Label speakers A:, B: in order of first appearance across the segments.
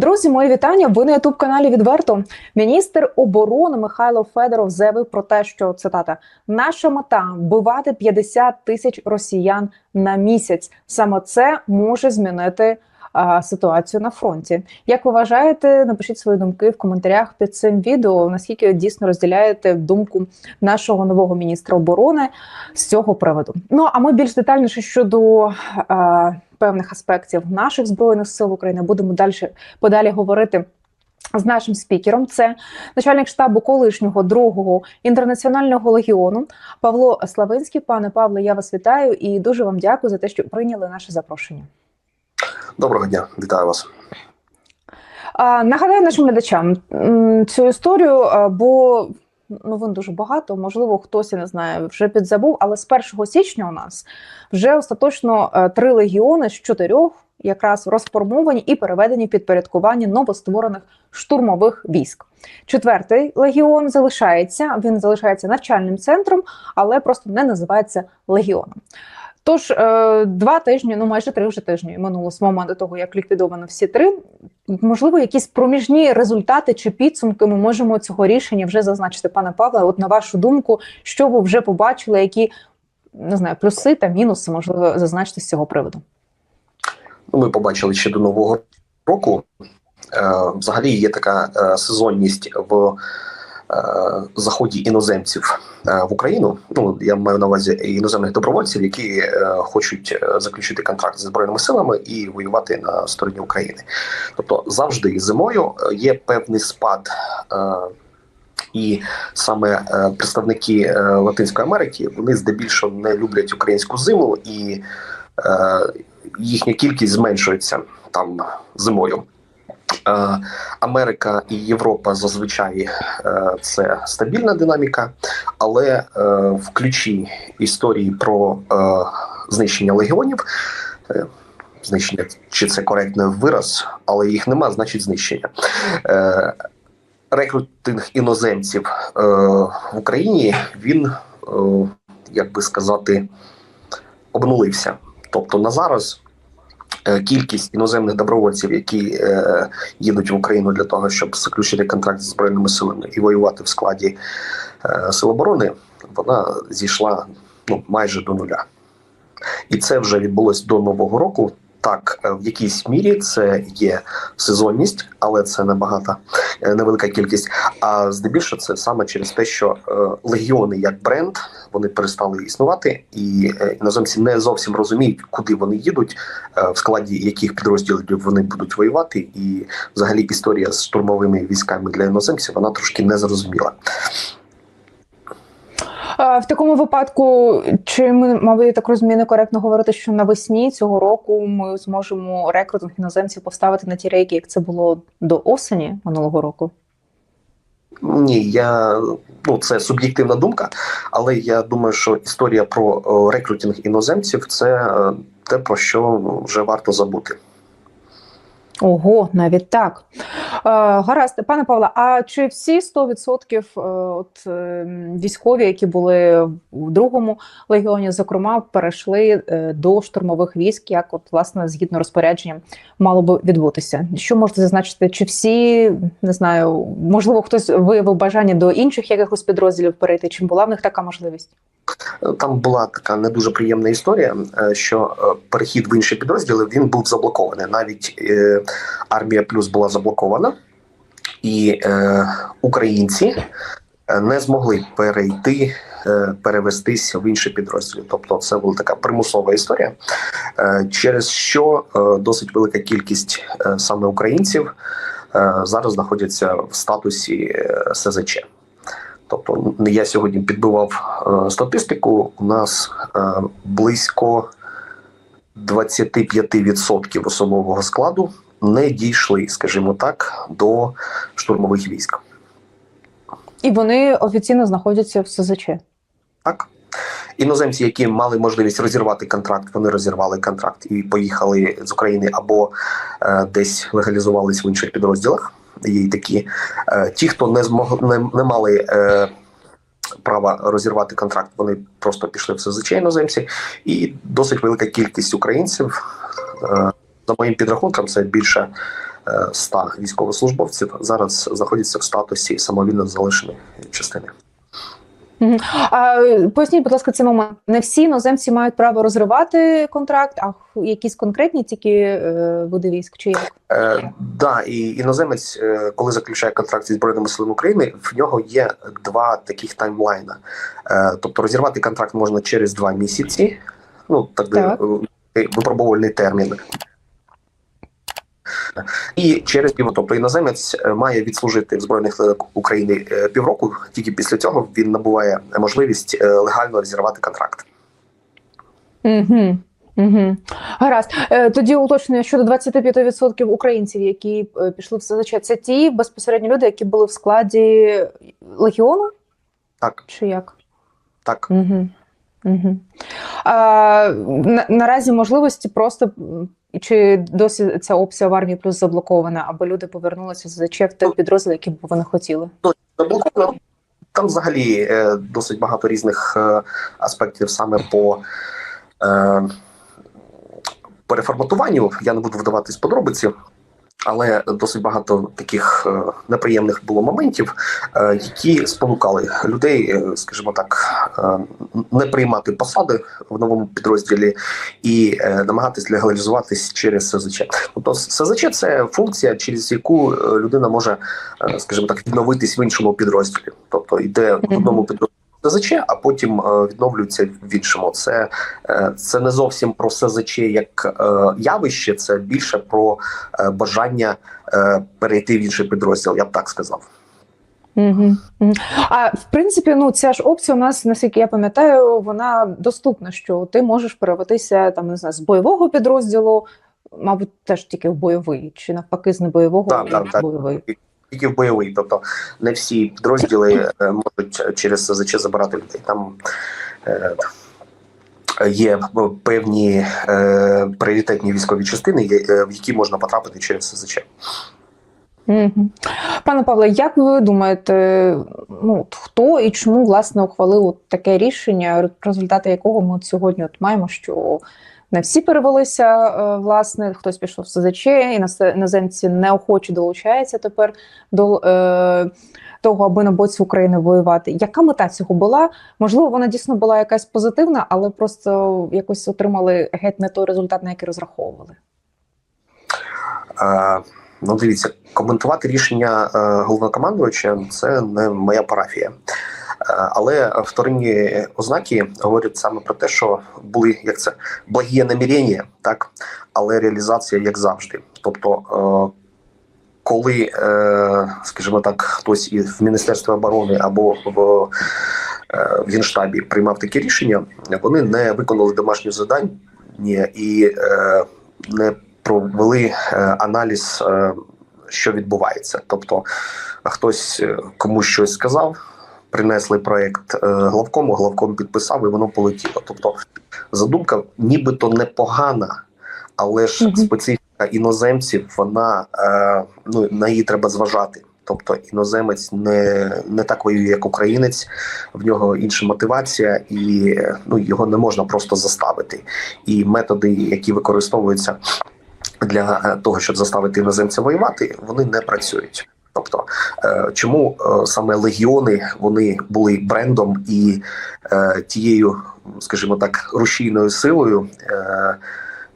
A: Друзі, мої вітання. Ви на ютуб каналі відверто. Міністр оборони Михайло Федоров заявив про те, що цитата наша мета вбивати 50 тисяч росіян на місяць. Саме це може змінити а, ситуацію на фронті. Як ви вважаєте, напишіть свої думки в коментарях під цим відео. Наскільки дійсно розділяєте думку нашого нового міністра оборони з цього приводу? Ну а ми більш детальніше щодо. А, Певних аспектів наших збройних сил України будемо далі подалі говорити з нашим спікером. Це начальник штабу колишнього другого інтернаціонального легіону Павло Славинський. Пане Павле, я вас вітаю і дуже вам дякую за те, що прийняли наше запрошення.
B: Доброго дня, вітаю вас.
A: Нагадаю нашим глядачам цю історію, бо новин дуже багато. Можливо, хтось я не знає, вже підзабув. Але з 1 січня у нас вже остаточно е, три легіони з чотирьох якраз розформовані і переведені в підпорядкування новостворених штурмових військ. Четвертий легіон залишається. Він залишається навчальним центром, але просто не називається легіоном. Тож е, два тижні, ну майже три вже тижні минуло з моменту того, як ліквідовано всі три. Можливо, якісь проміжні результати чи підсумки ми можемо цього рішення вже зазначити, пане Павле. От на вашу думку, що ви вже побачили, які не знаю, плюси та мінуси можливо зазначити з цього приводу?
B: Ну, Ми побачили ще до нового року. Е, взагалі є така е, сезонність в заході іноземців е, в Україну. Ну я маю на увазі іноземних добровольців, які е, хочуть е, заключити контракт зі збройними силами і воювати на стороні України. Тобто завжди зимою е, є певний спад. Е, і саме е, представники е, Латинської Америки вони здебільшого не люблять українську зиму, і е, їхня кількість зменшується там зимою. Е, Америка і Європа зазвичай е, це стабільна динаміка, але е, в ключі історії про знищення легіонів. Знищення, чи це коректний вираз, але їх нема, значить знищення. Рекрутинг іноземців в Україні він, як би сказати, обнулився. Тобто на зараз кількість іноземних добровольців, які е, їдуть в Україну для того, щоб заключити контракт з збройними силами і воювати в складі е, сил оборони, вона зійшла ну, майже до нуля. І це вже відбулось до нового року. Так, е, в якійсь мірі це є сезонність, але це набагато е, невелика кількість. А здебільшого це саме через те, що е, легіони як бренд вони перестали існувати, і іноземці не зовсім розуміють, куди вони їдуть, в складі яких підрозділів вони будуть воювати. І взагалі історія з штурмовими військами для іноземців вона трошки незрозуміла.
A: В такому випадку, чи ми, мабуть, так розумію, некоректно говорити, що навесні цього року ми зможемо рекрутинг іноземців поставити на ті рейки, як це було до осені минулого року?
B: Ні, я ну це суб'єктивна думка, але я думаю, що історія про рекрутинг іноземців це е, те, про що вже варто забути.
A: Ого, навіть так. Е, гаразд, пане Павле, а чи всі 100% е, от, е, військові, які були в другому легіоні, зокрема, перейшли е, до штурмових військ, як от, власне, згідно розпорядженням, мало би відбутися? Що можете зазначити? Чи всі, не знаю, можливо, хтось виявив бажання до інших якихось підрозділів перейти? Чи була в них така можливість?
B: Там була така не дуже приємна історія, що перехід в інші підрозділи він був заблокований. Навіть армія плюс була заблокована, і е, українці е, не змогли перейти, е, перевестись в інші підрозділи. Тобто, це була така примусова історія, е, через що досить велика кількість саме українців зараз знаходяться в статусі СЗЧ. Тобто я сьогодні підбивав статистику. У нас е, близько 25% особового складу не дійшли, скажімо так, до штурмових військ.
A: І вони офіційно знаходяться в СЗЧ.
B: Так. Іноземці, які мали можливість розірвати контракт, вони розірвали контракт і поїхали з України або е, десь легалізувались в інших підрозділах. Є такі. Е, ті, хто не змог не, не мали е, права розірвати контракт, вони просто пішли в СЗЧ іноземці, і досить велика кількість українців е, за моїм підрахунком, це більше е, 100 військовослужбовців зараз знаходяться в статусі самовільно залишеної частини.
A: А, е, поясніть, будь ласка, цей момент. Не всі іноземці мають право розривати контракт, а якісь конкретні тільки е, види військ чи як?
B: Е, да, і іноземець, е, коли заключає контракт зі збройними силами України, в нього є два таких таймлайна. Е, тобто розірвати контракт можна через два місяці. Ну так,
A: Так.
B: е, випробувальний термін. І через пів, тобто іноземець е, має відслужити в збройних силах України е, півроку. Тільки після цього він набуває можливість е, легально розірвати контракт.
A: Угу. Угу. Гаразд. Тоді уточнення щодо 25% українців, які пішли в СЗЧ. Це ті безпосередньо люди, які були в складі легіону,
B: Так,
A: чи як?
B: так.
A: Угу. Угу. А, на, наразі можливості просто чи досі ця опція в армії плюс заблокована, або люди повернулися з ЗЧ в той підрозділ, який б вони хотіли.
B: заблоковано. Там взагалі е, досить багато різних е, аспектів саме по е, переформатуванню. Я не буду вдаватись подробиці, але досить багато таких е, неприємних було моментів, е, які спонукали людей, е, скажімо так, не приймати посади в новому підрозділі і намагатись легалізуватись через СЗЧ. Тобто СЗЧ це функція, через яку людина може скажімо так, відновитись в іншому підрозділі. Тобто йде в одному підрозділі СЗЧ, а потім е, відновлюється в іншому. Це, е, це не зовсім про СЗЧ як е, явище, це більше про бажання перейти в інший підрозділ, я б так сказав.
A: Угу. А в принципі, ну ця ж опція у нас, наскільки я пам'ятаю, вона доступна, що ти можеш перевестися там не знаю, з бойового підрозділу, мабуть, теж тільки в бойовий, чи навпаки, з небойового
B: Так,
A: в
B: так, так. Тільки в бойовий, тобто не всі підрозділи е, можуть через СЗЧ забирати людей. Там е, є певні е, пріоритетні військові частини, е, в які можна потрапити через СЗЧ.
A: Пане Павле, як ви думаєте, ну хто і чому власне ухвалив таке рішення, результати якого ми от сьогодні от маємо, що не всі перевелися, е, власне, хтось пішов в СЗЧ, іносе- іноземці неохоче долучаються тепер до е, того, аби на боці України воювати. Яка мета цього була? Можливо, вона дійсно була якась позитивна, але просто якось отримали геть не той результат, на який розраховували.
B: Е, Ну, дивіться, коментувати рішення е, головнокомандувача це не моя парафія. Е, Але вторинні ознаки говорять саме про те, що були як це благі намірення, так але реалізація як завжди. Тобто, е, коли, е, скажімо так, хтось із в Міністерстві оборони або в, Генштабі приймав такі рішення, вони не виконали домашнє завдання і не провели аналіз, що відбувається. Тобто, хтось комусь щось сказав, принесли проект е, главкому, главком підписав, і воно полетіло. Тобто, задумка нібито непогана, але ж
A: Мгм.
B: специфіка іноземців, вона е, ну на її треба зважати. Тобто іноземець не, не так воює, як українець, в нього інша мотивація, і ну його не можна просто заставити. І методи, які використовуються для е, того, щоб заставити іноземця воювати, вони не працюють. Тобто, е, чому е, саме легіони вони були брендом і е, тією, скажімо так, рушійною силою,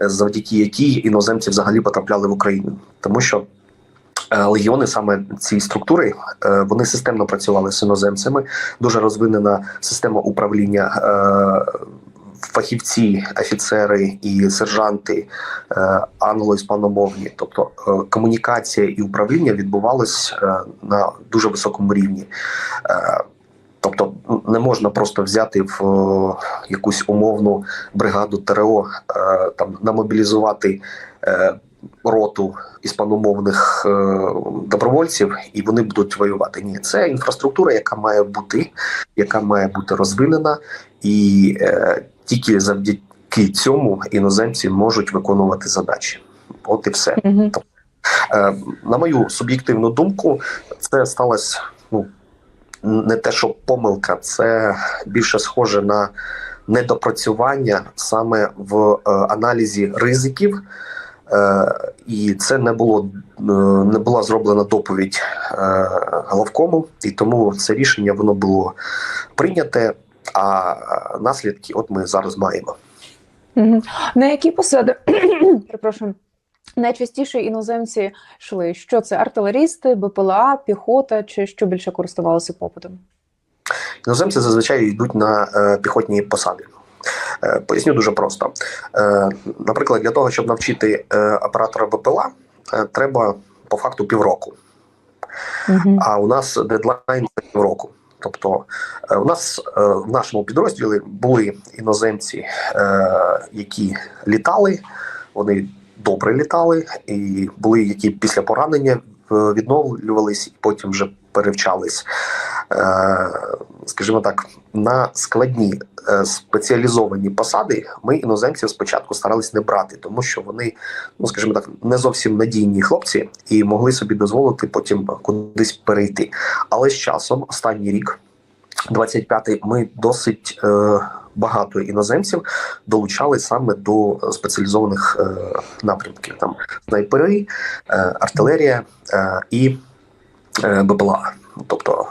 B: завдяки якій іноземці взагалі потрапляли в Україну, тому що легіони, саме ці структури, вони системно працювали з іноземцями. Дуже розвинена система управління. Фахівці, офіцери і сержанти е, англо-іспаномовні, тобто е, комунікація і управління відбувалось е, на дуже високому рівні. Тобто не можна просто взяти в е, якусь умовну бригаду ТРО, е, там намобілізувати е, роту іспаномовних е, добровольців, і вони будуть воювати. Ні, це інфраструктура, яка має бути, яка має бути розвинена, і е, тільки завдяки цьому іноземці можуть виконувати задачі. От і все.
A: Угу.
B: На мою суб'єктивну думку, це сталося ну, не те, що помилка, це більше схоже на недопрацювання саме в е, аналізі ризиків Е, і це не було не була зроблена доповідь головкому, і тому це рішення воно було прийняте. А наслідки, от ми зараз маємо.
A: Угу. На які посади перепрошую, найчастіше іноземці йшли? Що це артилерісти, БПЛА, піхота, чи що більше користувалося попитом?
B: Іноземці зазвичай йдуть на е, піхотні посади. Е, поясню дуже просто. Е, наприклад, для того, щоб навчити е, оператора БПЛА, е, треба по факту півроку.
A: Угу.
B: А у нас дедлайн це півроку. Тобто е, у нас е, в нашому підрозділі були іноземці, е, які літали, вони добре літали, і були які після поранення відновлювались і потім вже перевчались. Е, Скажімо так, на складні е, спеціалізовані посади ми іноземців спочатку старались не брати, тому що вони, ну скажімо так, не зовсім надійні хлопці і могли собі дозволити потім кудись перейти. Але з часом, останній рік, 25-й, ми досить е, багато іноземців долучали саме до спеціалізованих е, напрямків: там снайпери, е, артилерія е, і БПЛА. Тобто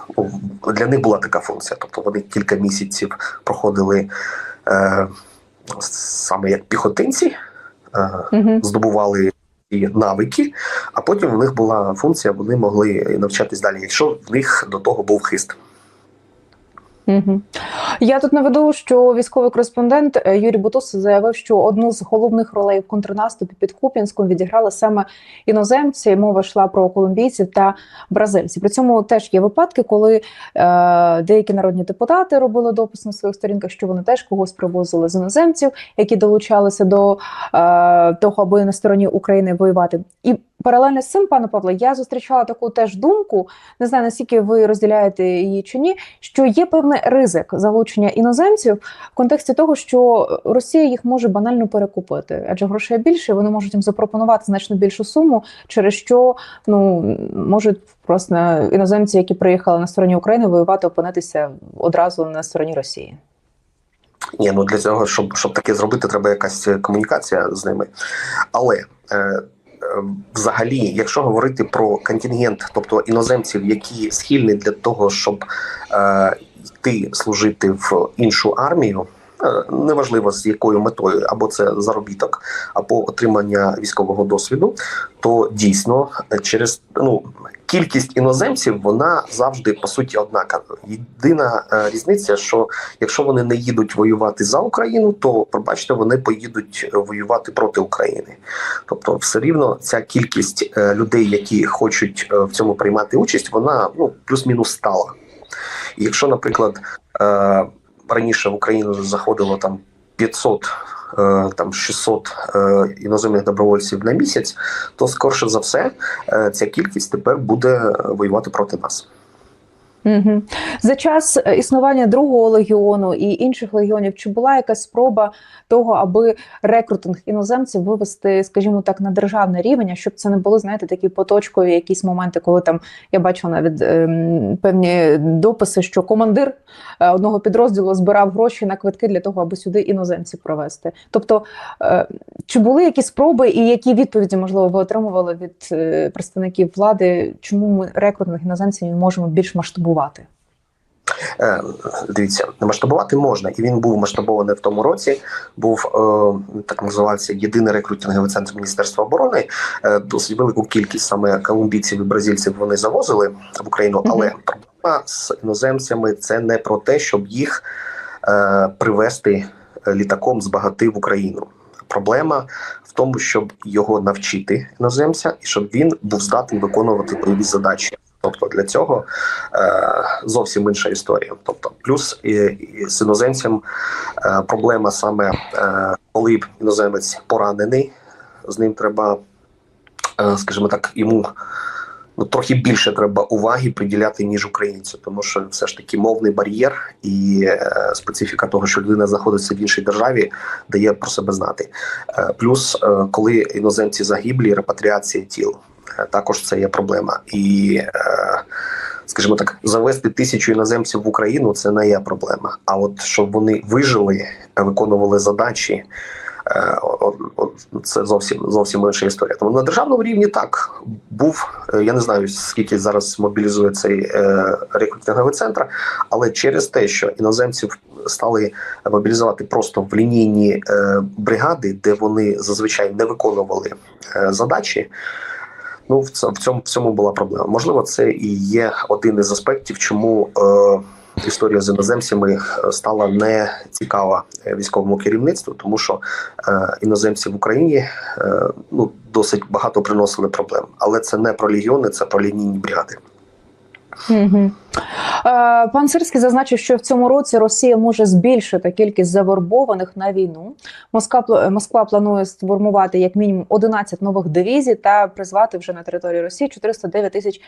B: для них була така функція. Тобто вони кілька місяців проходили е, саме як піхотинці, е,
A: Угу.
B: здобували і навики, а потім в них була функція, вони могли навчатись далі, якщо в них до того був хист.
A: Я тут наведу, що військовий кореспондент е, Юрій Бутус заявив, що одну з головних ролей в контрнаступі під Куп'янськом відіграли саме іноземці. Мова йшла про колумбійців та бразильців. При цьому теж є випадки, коли е, деякі народні депутати робили допис на своїх сторінках, що вони теж когось привозили з іноземців, які долучалися до е, того, аби на стороні України воювати. І паралельно з цим, пане Павле, я зустрічала таку теж думку. Не знаю наскільки ви розділяєте її чи ні. Що є певний ризик залучення іноземців в контексті того, що Росія їх може банально перекупити, адже грошей більше, вони можуть їм запропонувати значно більшу суму, через що ну можуть просто іноземці, які приїхали на стороні України, воювати, опинитися одразу на стороні Росії.
B: Ні, ну для цього, щоб щоб таке зробити, треба якась комунікація з ними. Але е, взагалі, якщо говорити про контингент, тобто іноземців, які схильні для того, щоб е, йти служити в іншу армію. е, Неважливо з якою метою, або це заробіток, або отримання військового досвіду, то дійсно е, через ну кількість іноземців вона завжди по суті однакова. Єдина е, різниця, що якщо вони не їдуть воювати за Україну, то пробачте, вони поїдуть е, воювати проти України. Тобто, все рівно ця кількість е, людей, які хочуть в цьому приймати участь, вона ну плюс-мінус стала. І якщо, наприклад, раніше в Україну заходило там 500 е, там 600 е, іноземних добровольців на місяць, то скорше за все е, ця кількість тепер буде воювати проти нас.
A: Угу. За час е, існування другого легіону і інших легіонів, чи була якась спроба того, аби рекрутинг іноземців вивести, скажімо так, на державний рівень, щоб це не були, знаєте, такі поточкові якісь моменти, коли там я бачила навіть ем, певні дописи, що командир е, одного підрозділу збирав гроші на квитки для того, аби сюди іноземців провести. Тобто, е, чи були якісь спроби, і які відповіді можливо ви отримували від е, представників влади, чому ми рекрутинг іноземців не можемо більш масштабувати?
B: Е, Дивіться, масштабувати можна, і він був масштабований в тому році. Був е, так називався єдиний рекрутинговий центр Міністерства оборони. Е, досить велику кількість саме колумбійців і бразильців вони завозили в Україну, але проблема з іноземцями це не про те, щоб їх привезти літаком з багати в Україну. Проблема в тому, щоб його навчити іноземця, і щоб він був здатний виконувати бойові задачі. Тобто для цього е, зовсім інша історія. Тобто, плюс і, і з іноземцем е, проблема саме е, коли іноземець поранений, з ним треба, е, скажімо так, йому ну, трохи більше треба уваги приділяти, ніж українцю, тому що все ж таки мовний бар'єр і е, специфіка того, що людина знаходиться в іншій державі, дає про себе знати. Е, плюс, е, коли іноземці загиблі, репатріація тіл. Е, Також це є проблема, і е, скажімо так, завести тисячу іноземців в Україну це не є проблема. А от щоб вони вижили, виконували задачі, Е, Це зовсім зовсім інша історія. Тому на державному рівні так був. Я не знаю скільки зараз мобілізує цей рекрутинговий центр, але через те, що іноземців стали мобілізувати просто в лінійні бригади, де вони зазвичай не виконували задачі. Ну, в цьому в цьому була проблема. Можливо, це і є один із аспектів, чому е, історія з іноземцями е, стала не цікава е, військовому керівництву, тому що е, іноземці в Україні ну досить багато приносили проблем. Але це не про легіони, це про лінійні бригади.
A: Е, пан Сирський зазначив, що в цьому році Росія може збільшити кількість завербованих на війну. Москва, Москва планує сформувати як мінімум 11 нових дивізій та призвати вже на території Росії 409 тисяч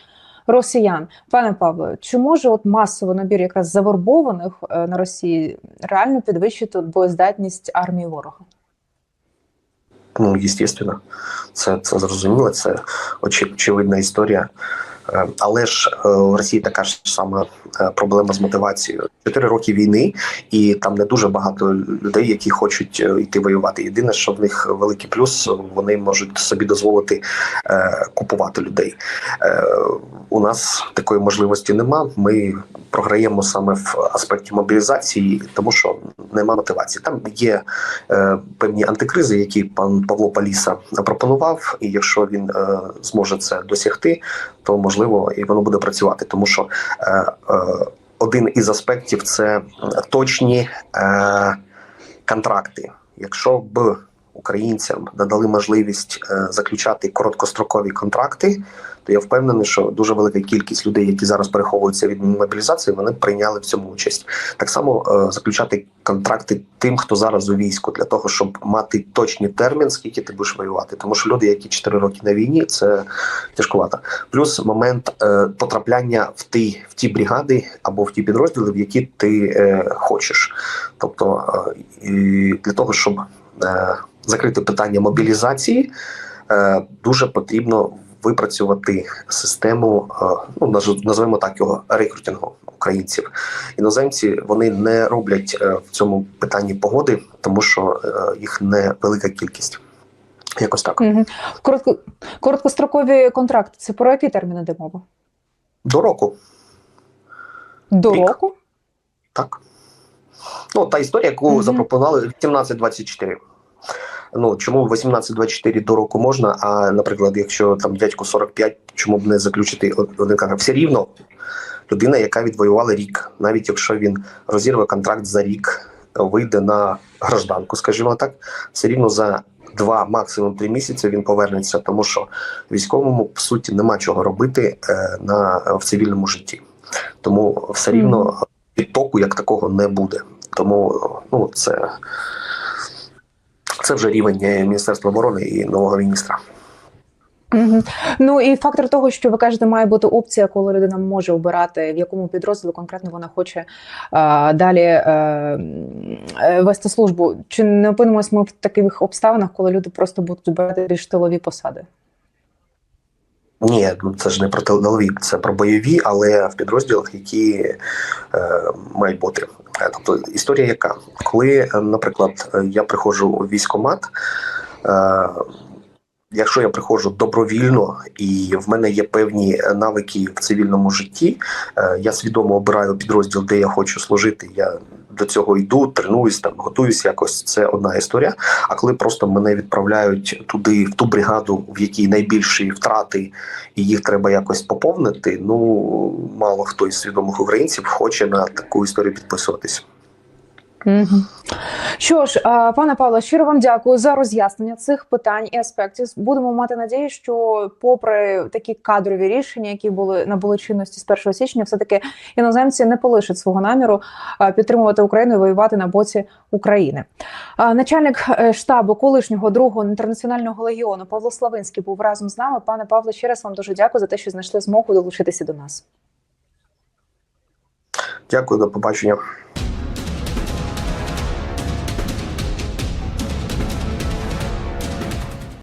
A: росіян. Пане Павло, чи може от масовий набір якраз завербованих е, на Росії реально підвищити боєздатність армії ворога?
B: Ну, звісно, це, це зрозуміло, це очевидна історія. Е, Але ж е, в Росії така ж сама е, проблема з мотивацією. Чотири роки війни, і там не дуже багато людей, які хочуть йти воювати. Єдине, що в них великий плюс, вони можуть собі дозволити купувати людей. У нас такої можливості нема. Ми програємо саме в аспекті мобілізації, тому що нема мотивації. Там є певні антикризи, які пан Павло Паліса пропонував, і якщо він зможе це досягти, то можливо і воно буде працювати, тому що е, е, один із аспектів це точні е, контракти. Якщо б українцям надали можливість е, заключати короткострокові контракти, то я впевнений, що дуже велика кількість людей, які зараз переховуються від мобілізації, вони прийняли в цьому участь. Так само е, заключати контракти тим, хто зараз у війську, для того, щоб мати точний термін, скільки ти будеш воювати. Тому що люди, які 4 роки на війні, це тяжкувато. Плюс момент е, потрапляння в ті, в ті бригади або в ті підрозділи, в які ти хочеш. Тобто, для того, щоб закрити питання мобілізації, е, дуже потрібно випрацювати систему, е, ну наз- назвемо так його рекрутингу українців. Іноземці вони не роблять е, в цьому питанні погоди, тому що їх не велика кількість. Якось так.
A: Угу. Коротко, короткострокові контракти це про які терміни йде мова?
B: До року,
A: До
B: Рік.
A: року?
B: так. Ну, та історія, яку
A: Мгм.
B: запропонували 1824. Ну, чому 1824 до року можна, а, наприклад, якщо там дядьку 45, чому б не заключити один контракт? Все рівно людина, яка відвоювала рік, навіть якщо він розірве контракт за рік, вийде на гражданку, скажімо так, все рівно за два, максимум три місяці він повернеться, тому що військовому по суті нема чого робити е, на в цивільному житті. Тому все рівно відтоку як такого не буде. Тому ну це, це вже рівень е, Міністерства оборони і нового міністра.
A: Ну і фактор того, що ви кажете, має бути опція, коли людина може обирати, в якому підрозділу конкретно вона хоче е, далі е, вести службу. Чи не опинимось ми в таких обставинах, коли люди просто будуть обирати більш тилові посади?
B: Ні, ну це ж не про тилові, це про бойові, але в підрозділах, які е, мають бути. Е, Тобто історія яка? Коли, наприклад, я приходжу у військкомат, е, якщо я приходжу добровільно і в мене є певні е, навики в цивільному житті, е, я свідомо обираю підрозділ, де я хочу служити. Я до цього йду, тренуюсь там, готуюсь якось. Це одна історія. А коли просто мене відправляють туди, в ту бригаду, в якій найбільші втрати, і їх треба якось поповнити. Ну мало хто із свідомих українців хоче на таку історію підписуватись.
A: Що ж, пане Павло, щиро вам дякую за роз'яснення цих питань і аспектів. Будемо мати надію, що, попри такі кадрові рішення, які були набули чинності з 1 січня, все таки іноземці не полишать свого наміру підтримувати Україну і воювати на боці України. Начальник е, штабу колишнього другого інтернаціонального легіону Павло Славинський був разом з нами. Пане Павло, ще раз вам дуже дякую за те, що знайшли змогу долучитися до нас.
B: Дякую, до побачення.